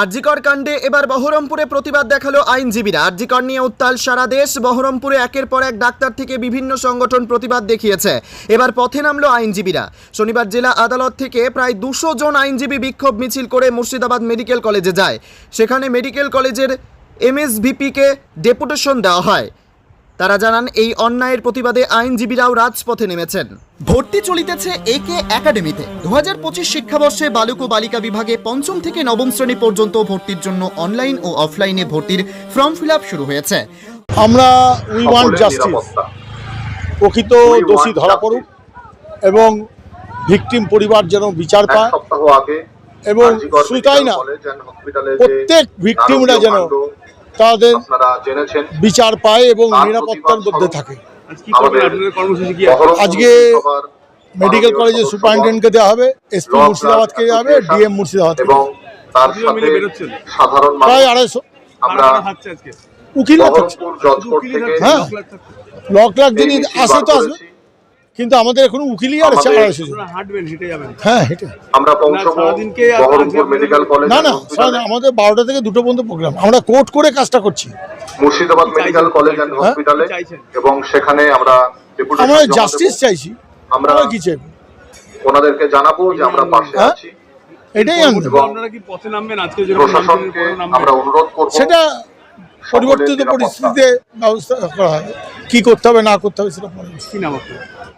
আরজিকর কাণ্ডে এবার বহরমপুরে প্রতিবাদ দেখাল আইনজীবীরা। আরজিকর নিয়ে উত্তাল সারা দেশ। বহরমপুরে একের পর এক ডাক্তার থেকে বিভিন্ন সংগঠন প্রতিবাদ দেখিয়েছে। এবার পথে নামলো আইনজীবীরা। শনিবার জেলা আদালত থেকে প্রায় দুশো জন আইনজীবী বিক্ষোভ মিছিল করে মুর্শিদাবাদ মেডিকেল কলেজে যায়। সেখানে মেডিকেল কলেজের এমএসভিপিকে ডেপুটেশন দেওয়া হয়। তারা জানান এই অন্যায়ের প্রতিবাদে আইনজীবীরাও রাজপথে নেমেছেন। ভর্তি চলিতেছে এ কে একাডেমিতে। দু হাজার পঁচিশ শিক্ষাবর্ষে বালক ও বালিকা বিভাগে পঞ্চম থেকে নবম শ্রেণি পর্যন্ত ভর্তির জন্য অনলাইন ও অফলাইনে ভর্তির ফর্ম ফিল শুরু হয়েছে। আমরা উই ওয়ান্ট জাস্টিস। প্রকৃত দোষী ধরা. পড়ুক এবং ভিকটিম পরিবার যেন বিচার পায় এবং শুধু তাই না। কলেজ অ্যান্ড হসপিটালে যে প্রত্যেক ভিকটিমরা যেন তাদের বিচার পায় এবং নিরাপত্তার মধ্যে থাকে। আজকে মেডিকেল কলেজের সুপারিনটেন্ডেন্টকে দেওয়া হবে এসপি মুর্শিদাবাদকে দেওয়া হবে ডিএম মুর্শিদাবাদকে এবং তার দুজন সাথে মিলে বেরোচ্ছেন? সাধারণ প্রায় আড়াইশো থাকছে, হ্যাঁ। দশ লাখ যদি আসে তো আসবে। কিন্তু আমাদের এখনও উকিলই আর আছে আমাদের- আড়াইশো। হ্যাঁ হেঁটে। আমরা না না আমাদের বারোটা থেকে দুটো পর্যন্ত প্রোগ্রাম আমরা কোর্ট করে কাজটা করছি। মুর্শিদাবাদ মেডিকেল কলেজ অ্যান্ড হ্যাঁ? হসপিটালে এবং সেখানে আমরা আমরা জাস্টিস চাইছি। আমরা কি চাইব? ওনাদেরকে জানাব যে আমরা পাশে হ্যাঁ? আছি। এটাই আপনারা কি পথে নামবেন? আজকে প্রশাসনকে? আমরা অনুরোধ করব। সেটা পরিবর্তিত পরিস্থিতিতে ব্যবস্থা করা হবে কি করতে হবে না করতে হবে সেটা পরে কি নাম আপনার?